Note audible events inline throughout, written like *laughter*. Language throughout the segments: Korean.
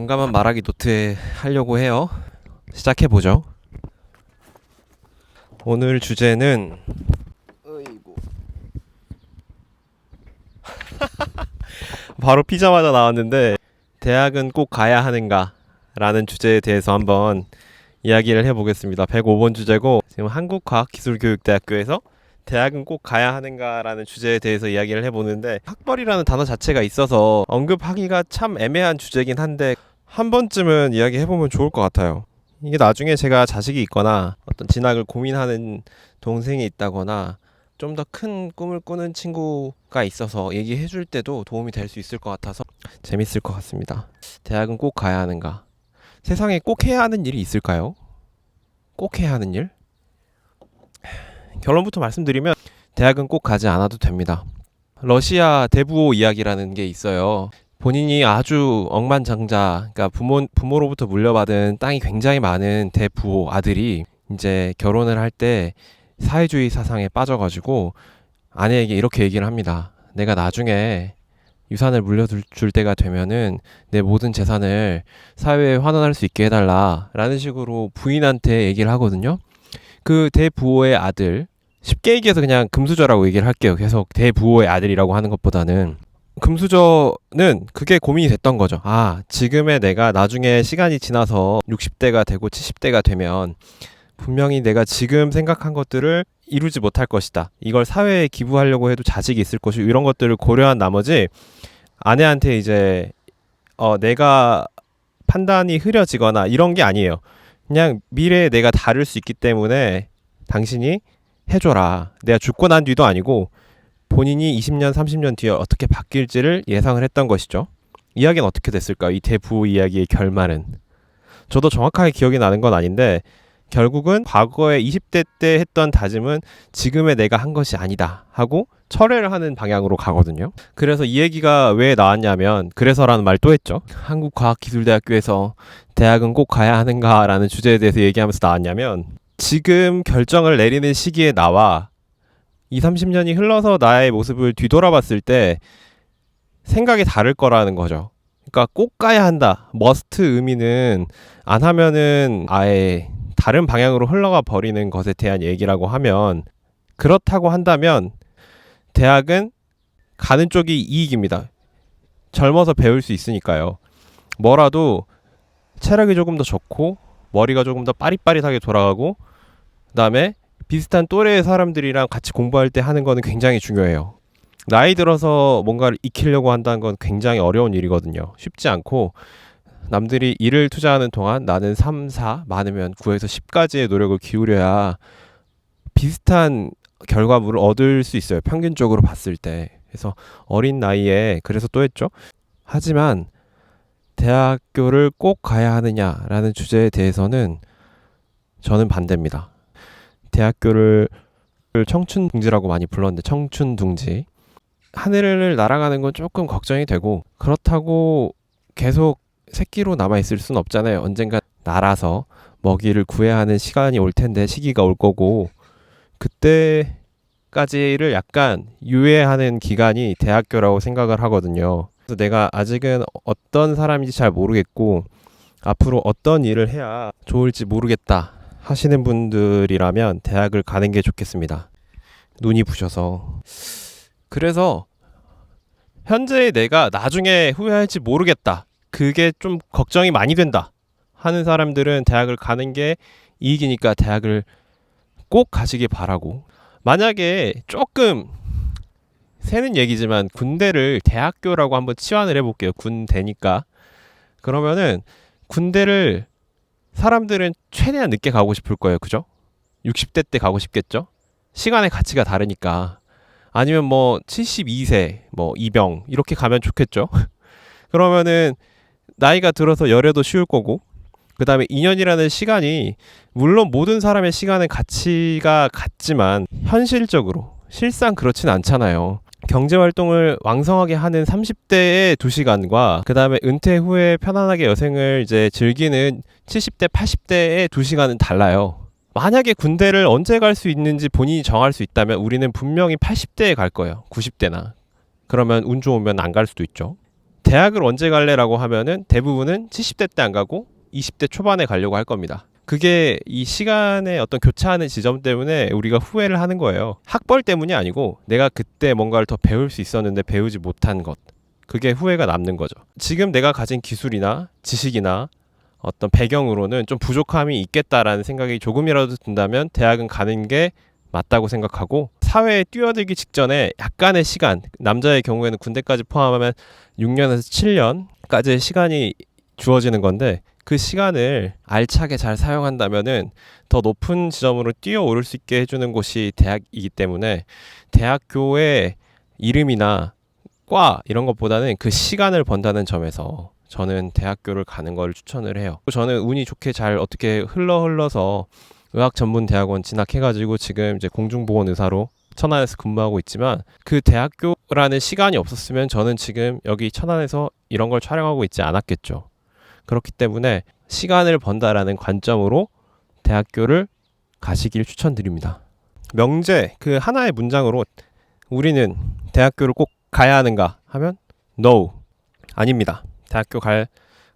용감한 말하기 노트 하려고 해요. 시작해 보죠. 오늘 주제는 어이구. *laughs* 바로 피자마자 나왔는데 대학은 꼭 가야 하는가 라는 주제에 대해서 한번 이야기를 해보겠습니다. 105번 주제고 지금 한국과학기술교육대학교에서 대학은 꼭 가야 하는가라는 주제에 대해서 이야기를 해보는데 학벌이라는 단어 자체가 있어서 언급하기가 참 애매한 주제긴 한데 한 번쯤은 이야기해보면 좋을 것 같아요. 이게 나중에 제가 자식이 있거나 어떤 진학을 고민하는 동생이 있다거나 좀 더 큰 꿈을 꾸는 친구가 있어서 얘기해 줄 때도 도움이 될 수 있을 것 같아서 재밌을 것 같습니다. 대학은 꼭 가야 하는가? 세상에 꼭 해야 하는 일이 있을까요? 꼭 해야 하는 일? 결론부터 말씀드리면 대학은 꼭 가지 않아도 됩니다. 러시아 대부호 이야기라는 게 있어요. 본인이 아주 억만장자, 그러니까 부모 부모로부터 물려받은 땅이 굉장히 많은 대부호 아들이 이제 결혼을 할 때 사회주의 사상에 빠져가지고 아내에게 이렇게 얘기를 합니다. 내가 나중에 유산을 물려줄 줄 때가 되면은 내 모든 재산을 사회에 환원할 수 있게 해달라 라는 식으로 부인한테 얘기를 하거든요. 그 대부호의 아들 쉽게 얘기해서 그냥 금수저라고 얘기를 할게요. 계속 대부호의 아들이라고 하는 것보다는 금수저는 그게 고민이 됐던 거죠. 아, 지금의 내가 나중에 시간이 지나서 60대가 되고 70대가 되면 분명히 내가 지금 생각한 것들을 이루지 못할 것이다. 이걸 사회에 기부하려고 해도 자식이 있을 것이고 이런 것들을 고려한 나머지 아내한테 이제 어 내가 판단이 흐려지거나 이런 게 아니에요. 그냥 미래에 내가 다를 수 있기 때문에 당신이 해줘라. 내가 죽고 난 뒤도 아니고 본인이 20년, 30년 뒤에 어떻게 바뀔지를 예상을 했던 것이죠. 이야기는 어떻게 됐을까요? 이 대부 이야기의 결말은. 저도 정확하게 기억이 나는 건 아닌데 결국은 과거에 20대 때 했던 다짐은 지금의 내가 한 것이 아니다 하고 철회를 하는 방향으로 가거든요. 그래서 이 얘기가 왜 나왔냐면 그래서라는 말 또 했죠. 한국과학기술대학교에서 대학은 꼭 가야 하는가라는 주제에 대해서 얘기하면서 나왔냐면 지금 결정을 내리는 시기에 나와 2, 30년이 흘러서 나의 모습을 뒤돌아봤을 때 생각이 다를 거라는 거죠. 그러니까 꼭 가야 한다. 머스트 의미는 안 하면은 아예 다른 방향으로 흘러가 버리는 것에 대한 얘기라고 하면 그렇다고 한다면 대학은 가는 쪽이 이익입니다. 젊어서 배울 수 있으니까요. 뭐라도 체력이 조금 더 좋고 머리가 조금 더 빠릿빠릿하게 돌아가고 그다음에 비슷한 또래의 사람들이랑 같이 공부할 때 하는 거는 굉장히 중요해요. 나이 들어서 뭔가를 익히려고 한다는 건 굉장히 어려운 일이거든요. 쉽지 않고 남들이 일을 투자하는 동안 나는 3, 4, 많으면 9에서 10까지의 노력을 기울여야 비슷한 결과물을 얻을 수 있어요. 평균적으로 봤을 때. 그래서 어린 나이에 그래서 또 했죠. 하지만 대학교를 꼭 가야 하느냐라는 주제에 대해서는 저는 반대입니다. 대학교를 청춘 둥지라고 많이 불렀는데 청춘 둥지 하늘을 날아가는 건 조금 걱정이 되고 그렇다고 계속 새끼로 남아 있을 수는 없잖아요. 언젠가 날아서 먹이를 구해야 하는 시간이 올 텐데 시기가 올 거고 그때까지를 약간 유예하는 기간이 대학교라고 생각을 하거든요. 그래서 내가 아직은 어떤 사람인지 잘 모르겠고 앞으로 어떤 일을 해야 좋을지 모르겠다 하시는 분들이라면 대학을 가는 게 좋겠습니다. 눈이 부셔서 그래서 현재의 내가 나중에 후회할지 모르겠다. 그게 좀 걱정이 많이 된다. 하는 사람들은 대학을 가는 게 이익이니까 대학을 꼭 가시길 바라고. 만약에 조금 새는 얘기지만 군대를 대학교라고 한번 치환을 해볼게요. 군대니까. 그러면은 군대를 사람들은 최대한 늦게 가고 싶을 거예요. 그죠? 60대 때 가고 싶겠죠? 시간의 가치가 다르니까. 아니면 뭐 72세, 뭐 이병 이렇게 가면 좋겠죠. *laughs* 그러면은 나이가 들어서 열애도 쉬울 거고 그 다음에 2년이라는 시간이 물론 모든 사람의 시간의 가치가 같지만 현실적으로 실상 그렇진 않잖아요. 경제 활동을 왕성하게 하는 30대의 2시간과 그다음에 은퇴 후에 편안하게 여생을 이제 즐기는 70대, 80대의 2시간은 달라요. 만약에 군대를 언제 갈 수 있는지 본인이 정할 수 있다면 우리는 분명히 80대에 갈 거예요. 90대나. 그러면 운 좋으면 안 갈 수도 있죠. 대학을 언제 갈래라고 하면은 대부분은 70대 때 안 가고 20대 초반에 가려고 할 겁니다. 그게 이 시간의 어떤 교차하는 지점 때문에 우리가 후회를 하는 거예요. 학벌 때문이 아니고 내가 그때 뭔가를 더 배울 수 있었는데 배우지 못한 것. 그게 후회가 남는 거죠. 지금 내가 가진 기술이나 지식이나 어떤 배경으로는 좀 부족함이 있겠다라는 생각이 조금이라도 든다면 대학은 가는 게 맞다고 생각하고 사회에 뛰어들기 직전에 약간의 시간 남자의 경우에는 군대까지 포함하면 6년에서 7년까지의 시간이 주어지는 건데 그 시간을 알차게 잘 사용한다면은 더 높은 지점으로 뛰어오를 수 있게 해주는 곳이 대학이기 때문에 대학교의 이름이나 과 이런 것보다는 그 시간을 번다는 점에서 저는 대학교를 가는 걸 추천을 해요. 저는 운이 좋게 잘 어떻게 흘러 흘러서 의학 전문 대학원 진학해가지고 지금 이제 공중보건 의사로 천안에서 근무하고 있지만 그 대학교라는 시간이 없었으면 저는 지금 여기 천안에서 이런 걸 촬영하고 있지 않았겠죠. 그렇기 때문에 시간을 번다라는 관점으로 대학교를 가시길 추천드립니다. 명제 그 하나의 문장으로 우리는 대학교를 꼭 가야 하는가 하면 no 아닙니다. 대학교 갈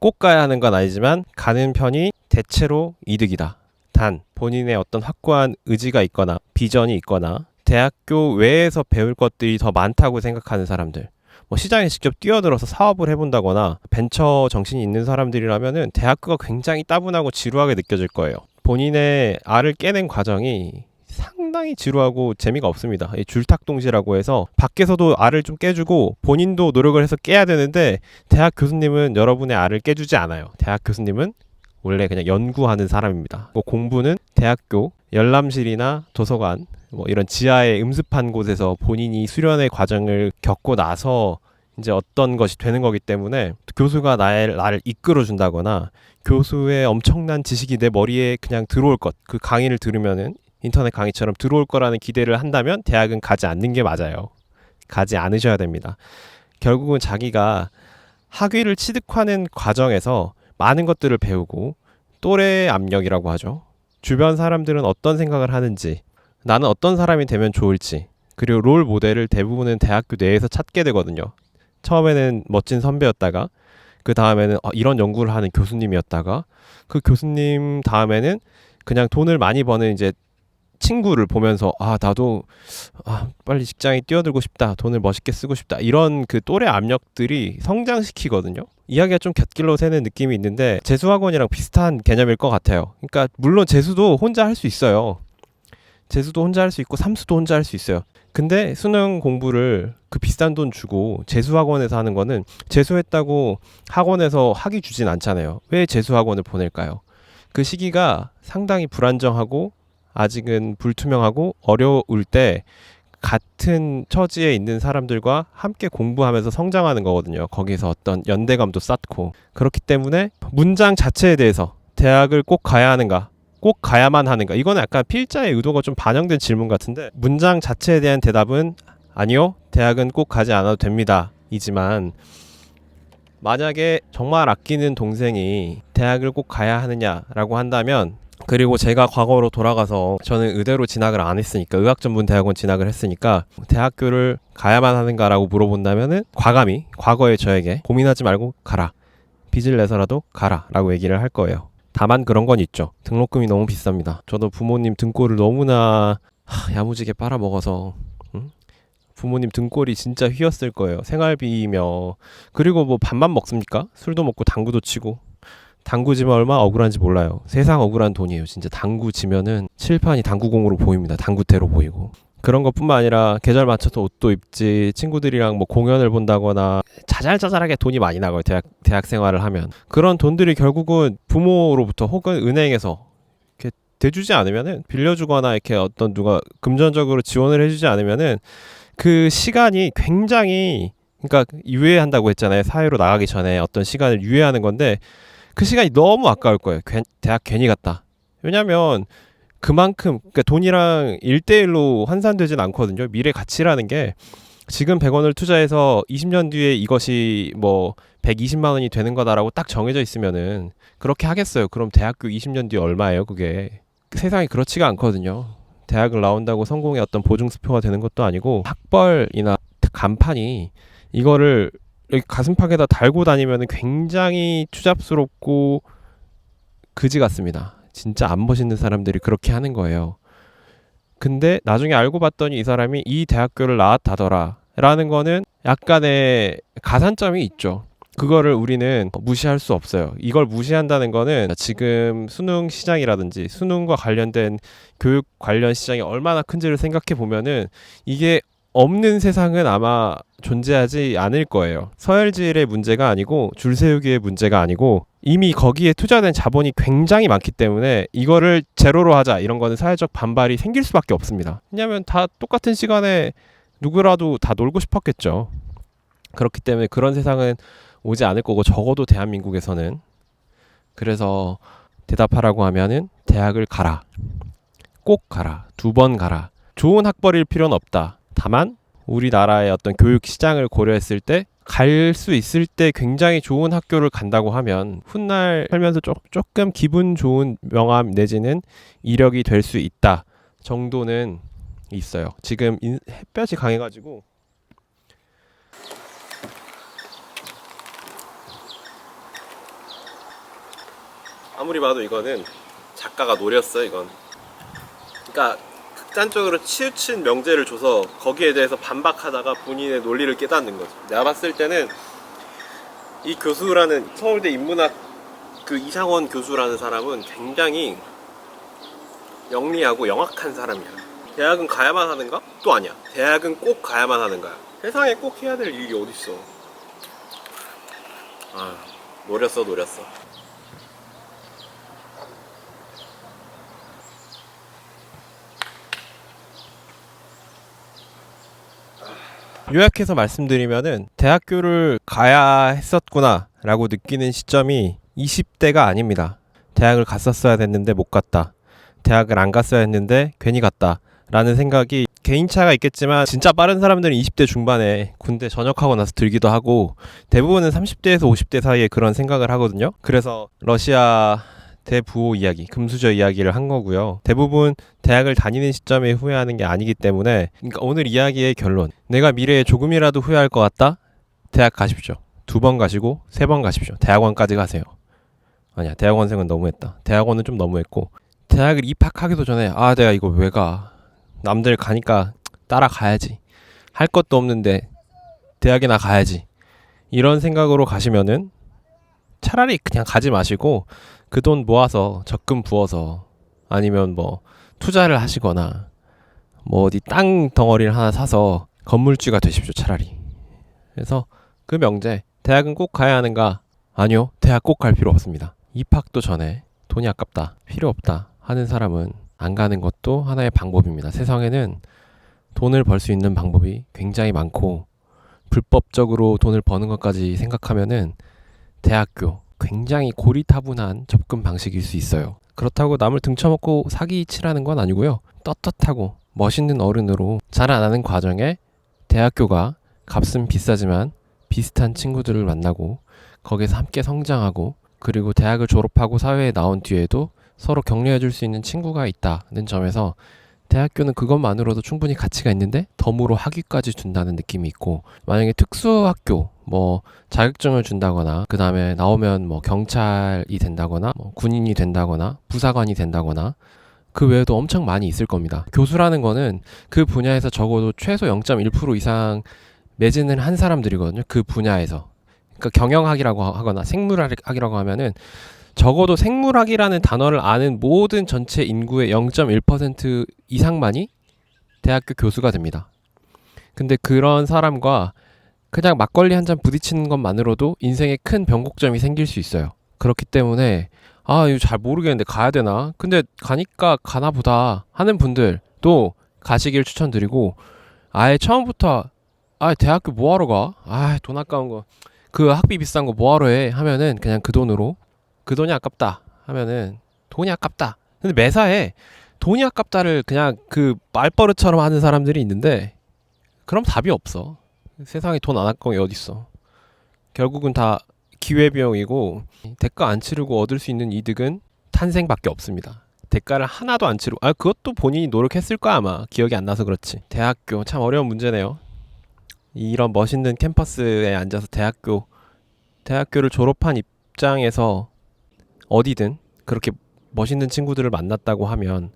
꼭 가야 하는 건 아니지만 가는 편이 대체로 이득이다. 단 본인의 어떤 확고한 의지가 있거나 비전이 있거나 대학교 외에서 배울 것들이 더 많다고 생각하는 사람들 뭐 시장에 직접 뛰어들어서 사업을 해본다거나 벤처 정신이 있는 사람들이라면은 대학교가 굉장히 따분하고 지루하게 느껴질 거예요. 본인의 알을 깨는 과정이 상당히 지루하고 재미가 없습니다. 이 줄탁동시라고 해서 밖에서도 알을 좀 깨주고 본인도 노력을 해서 깨야 되는데 대학 교수님은 여러분의 알을 깨주지 않아요. 대학 교수님은 원래 그냥 연구하는 사람입니다. 뭐 공부는 대학교 열람실이나 도서관 뭐 이런 지하에 음습한 곳에서 본인이 수련의 과정을 겪고 나서 이제 어떤 것이 되는 거기 때문에 교수가 나의 나를 이끌어 준다거나 교수의 엄청난 지식이 내 머리에 그냥 들어올 것 그 강의를 들으면은 인터넷 강의처럼 들어올 거라는 기대를 한다면 대학은 가지 않는 게 맞아요. 가지 않으셔야 됩니다. 결국은 자기가 학위를 취득하는 과정에서 많은 것들을 배우고 또래 압력이라고 하죠. 주변 사람들은 어떤 생각을 하는지, 나는 어떤 사람이 되면 좋을지, 그리고 롤 모델을 대부분은 대학교 내에서 찾게 되거든요. 처음에는 멋진 선배였다가, 그 다음에는 어, 이런 연구를 하는 교수님이었다가, 그 교수님 다음에는 그냥 돈을 많이 버는 이제 친구를 보면서 아 나도 아 빨리 직장에 뛰어들고 싶다 돈을 멋있게 쓰고 싶다 이런 그 또래 압력들이 성장시키거든요. 이야기가 좀 곁길로 새는 느낌이 있는데 재수학원이랑 비슷한 개념일 것 같아요. 그러니까 물론 재수도 혼자 할 수 있어요 재수도 혼자 할 수 있고 삼수도 혼자 할 수 있어요 근데 수능 공부를 그 비싼 돈 주고 재수학원에서 하는 거는 재수했다고 학원에서 학위 주진 않잖아요 왜 재수학원을 보낼까요 그 시기가 상당히 불안정하고 아직은 불투명하고 어려울 때 같은 처지에 있는 사람들과 함께 공부하면서 성장하는 거거든요. 거기서 어떤 연대감도 쌓고 그렇기 때문에 문장 자체에 대해서 대학을 꼭 가야 하는가? 꼭 가야만 하는가? 이거는 약간 필자의 의도가 좀 반영된 질문 같은데 문장 자체에 대한 대답은 아니요. 대학은 꼭 가지 않아도 됩니다. 이지만 만약에 정말 아끼는 동생이 대학을 꼭 가야 하느냐라고 한다면 그리고 제가 과거로 돌아가서 저는 의대로 진학을 안 했으니까 의학 전문 대학원 진학을 했으니까 대학교를 가야만 하는가라고 물어본다면은 과감히 과거의 저에게 고민하지 말고 가라 빚을 내서라도 가라라고 얘기를 할 거예요. 다만 그런 건 있죠. 등록금이 너무 비쌉니다. 저도 부모님 등골을 너무나 하, 야무지게 빨아먹어서 응? 부모님 등골이 진짜 휘었을 거예요. 생활비며 그리고 뭐 밥만 먹습니까? 술도 먹고 당구도 치고 당구 지면 얼마 억울한지 몰라요. 세상 억울한 돈이에요. 진짜 당구 지면은 칠판이 당구공으로 보입니다. 당구대로 보이고. 그런 것뿐만 아니라 계절 맞춰서 옷도 입지 친구들이랑 뭐 공연을 본다거나 자잘자잘하게 돈이 많이 나가요 대학 대학 생활을 하면 그런 돈들이 결국은 부모로부터 혹은 은행에서 이렇게 대주지 않으면은 빌려주거나 이렇게 어떤 누가 금전적으로 지원을 해주지 않으면은 그 시간이 굉장히 그러니까 유예한다고 했잖아요 사회로 나가기 전에 어떤 시간을 유예하는 건데 그 시간이 너무 아까울 거예요. 괜- 대학 괜히 갔다. 왜냐면 그만큼 그러니까 돈이랑 일대일로 환산되진 않거든요. 미래 가치라는 게 지금 100원을 투자해서 20년 뒤에 이것이 뭐 120만 원이 되는 거다라고 딱 정해져 있으면은 그렇게 하겠어요. 그럼 대학교 20년 뒤에 얼마예요, 그게? 세상이 그렇지가 않거든요. 대학을 나온다고 성공의 어떤 보증수표가 되는 것도 아니고 학벌이나 간판이 이거를 여기 가슴팍에다 달고 다니면 굉장히 추잡스럽고 그지 같습니다. 진짜 안 멋있는 사람들이 그렇게 하는 거예요. 근데 나중에 알고 봤더니 이 사람이 이 대학교를 나왔다더라 라는 거는 약간의 가산점이 있죠. 그거를 우리는 무시할 수 없어요. 이걸 무시한다는 거는 지금 수능 시장이라든지 수능과 관련된 교육 관련 시장이 얼마나 큰지를 생각해 보면은 이게 없는 세상은 아마 존재하지 않을 거예요. 서열질의 문제가 아니고 줄 세우기의 문제가 아니고 이미 거기에 투자된 자본이 굉장히 많기 때문에 이거를 제로로 하자 이런 거는 사회적 반발이 생길 수밖에 없습니다. 왜냐하면 다 똑같은 시간에 누구라도 다 놀고 싶었겠죠. 그렇기 때문에 그런 세상은 오지 않을 거고 적어도 대한민국에서는 그래서 대답하라고 하면은 대학을 가라. 꼭 가라. 두 번 가라. 좋은 학벌일 필요는 없다. 다만 우리나라의 어떤 교육 시장을 고려했을 때 갈 수 있을 때 굉장히 좋은 학교를 간다고 하면 훗날 살면서 조, 조금 기분 좋은 명함 내지는 이력이 될 수 있다 정도는 있어요. 지금 인, 햇볕이 강해가지고 아무리 봐도 이거는 작가가 노렸어 이건. 그러니까 극단적으로 치우친 명제를 줘서 거기에 대해서 반박하다가 본인의 논리를 깨닫는 거죠. 내가 봤을 때는 이 교수라는 서울대 인문학 그 이상원 교수라는 사람은 굉장히 영리하고 영악한 사람이야. 대학은 가야만 하는가? 또 아니야. 대학은 꼭 가야만 하는 거야. 세상에 꼭 해야 될 일이 어딨어. 아, 노렸어, 노렸어. 요약해서 말씀드리면은 대학교를 가야 했었구나 라고 느끼는 시점이 20대가 아닙니다. 대학을 갔었어야 됐는데 못 갔다. 대학을 안 갔어야 했는데 괜히 갔다. 라는 생각이 개인차가 있겠지만 진짜 빠른 사람들은 20대 중반에 군대 전역하고 나서 들기도 하고 대부분은 30대에서 50대 사이에 그런 생각을 하거든요. 그래서 러시아 대부호 이야기, 금수저 이야기를 한 거고요. 대부분 대학을 다니는 시점에 후회하는 게 아니기 때문에 그러니까 오늘 이야기의 결론. 내가 미래에 조금이라도 후회할 것 같다? 대학 가십시오. 두 번 가시고 세 번 가십시오. 대학원까지 가세요. 아니야, 대학원생은 너무했다. 대학원은 좀 너무했고 대학을 입학하기도 전에 아, 내가 이거 왜 가? 남들 가니까 따라가야지. 할 것도 없는데 대학이나 가야지. 이런 생각으로 가시면은 차라리 그냥 가지 마시고 그 돈 모아서 적금 부어서 아니면 뭐 투자를 하시거나 뭐 어디 땅 덩어리를 하나 사서 건물주가 되십시오 차라리. 그래서 그 명제 대학은 꼭 가야 하는가? 아니요 대학 꼭 갈 필요 없습니다. 입학도 전에 돈이 아깝다 필요 없다 하는 사람은 안 가는 것도 하나의 방법입니다. 세상에는 돈을 벌 수 있는 방법이 굉장히 많고 불법적으로 돈을 버는 것까지 생각하면은 대학교 굉장히 고리타분한 접근 방식일 수 있어요. 그렇다고 남을 등쳐먹고 사기 치라는 건 아니고요. 떳떳하고 멋있는 어른으로 자라나는 과정에 대학교가 값은 비싸지만 비슷한 친구들을 만나고 거기서 함께 성장하고 그리고 대학을 졸업하고 사회에 나온 뒤에도 서로 격려해 줄 수 있는 친구가 있다는 점에서 대학교는 그것만으로도 충분히 가치가 있는데 덤으로 학위까지 준다는 느낌이 있고 만약에 특수학교 뭐 자격증을 준다거나 그 다음에 나오면 뭐 경찰이 된다거나 뭐 군인이 된다거나 부사관이 된다거나 그 외에도 엄청 많이 있을 겁니다. 교수라는 거는 그 분야에서 적어도 최소 0.1% 이상 매진을 한 사람들이거든요. 그 분야에서. 그러니까 경영학이라고 하거나 생물학이라고 하면은 적어도 생물학이라는 단어를 아는 모든 전체 인구의 0.1% 이상만이 대학교 교수가 됩니다. 근데 그런 사람과 그냥 막걸리 한 잔 부딪히는 것만으로도 인생에 큰 변곡점이 생길 수 있어요. 그렇기 때문에 아, 이거 잘 모르겠는데 가야 되나? 근데 가니까 가나 보다 하는 분들도 가시길 추천드리고 아예 처음부터 아, 대학교 뭐 하러 가? 아, 돈 아까운 거. 그 학비 비싼 거 뭐 하러 해? 하면은 그냥 그 돈으로 그 돈이 아깝다 하면은 돈이 아깝다. 근데 매사에 돈이 아깝다를 그냥 그 말버릇처럼 하는 사람들이 있는데 그럼 답이 없어. 세상에 돈 안 아까운 게 어딨어. 결국은 다 기회비용이고 대가 안 치르고 얻을 수 있는 이득은 탄생밖에 없습니다. 대가를 하나도 안 치르고 아 그것도 본인이 노력했을 거야 아마 기억이 안 나서 그렇지 대학교 참 어려운 문제네요 이런 멋있는 캠퍼스에 앉아서 대학교 대학교를 졸업한 입장에서 어디든 그렇게 멋있는 친구들을 만났다고 하면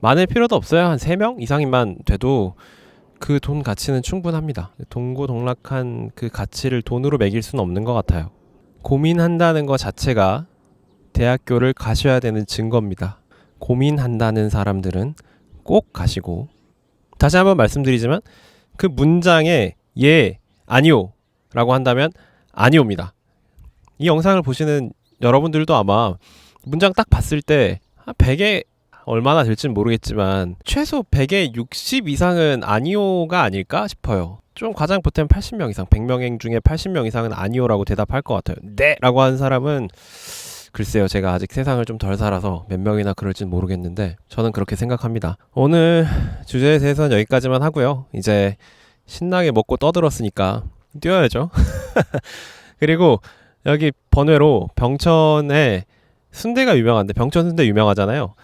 많을 필요도 없어요 한 3명 이상이만 돼도 그 돈 가치는 충분합니다 동고동락한 그 가치를 돈으로 매길 수는 없는 것 같아요 고민한다는 것 자체가 대학교를 가셔야 되는 증거입니다. 고민한다는 사람들은 꼭 가시고 다시 한번 말씀드리지만 그 문장에 예, 아니요 라고 한다면 아니오입니다. 이 영상을 보시는 여러분들도 아마 문장 딱 봤을 때 100에 얼마나 될지는 모르겠지만 최소 100에 60 이상은 아니오가 아닐까 싶어요. 좀 과장 보태면 80명 이상, 100명 중에 80명 이상은 아니오라고 대답할 것 같아요. 네! 라고 한 사람은 글쎄요, 제가 아직 세상을 좀 덜 살아서 몇 명이나 그럴진 모르겠는데 저는 그렇게 생각합니다. 오늘 주제에 대해서는 여기까지만 하고요. 이제 신나게 먹고 떠들었으니까 뛰어야죠. *laughs* 그리고 여기 번외로 병천에 순대가 유명한데 병천 순대 유명하잖아요.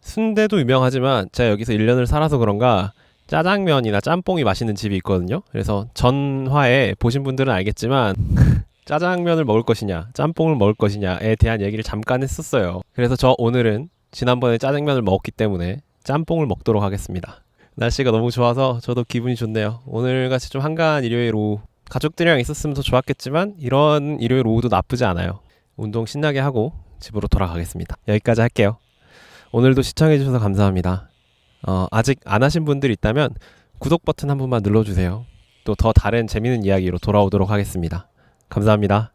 순대도 유명하지만 제가 여기서 1년을 살아서 그런가 짜장면이나 짬뽕이 맛있는 집이 있거든요. 그래서 전화에 보신 분들은 알겠지만 *laughs* 짜장면을 먹을 것이냐, 짬뽕을 먹을 것이냐에 대한 얘기를 잠깐 했었어요. 그래서 저 오늘은 지난번에 짜장면을 먹었기 때문에 짬뽕을 먹도록 하겠습니다. 날씨가 너무 좋아서 저도 기분이 좋네요. 오늘 같이 좀 한가한 일요일 오후 가족들이랑 있었으면 더 좋았겠지만 이런 일요일 오후도 나쁘지 않아요. 운동 신나게 하고 집으로 돌아가겠습니다. 여기까지 할게요. 오늘도 시청해주셔서 감사합니다. 어, 아직 안 하신 분들 있다면 구독 버튼 한 번만 눌러주세요. 또 더 다른 재밌는 이야기로 돌아오도록 하겠습니다. 감사합니다.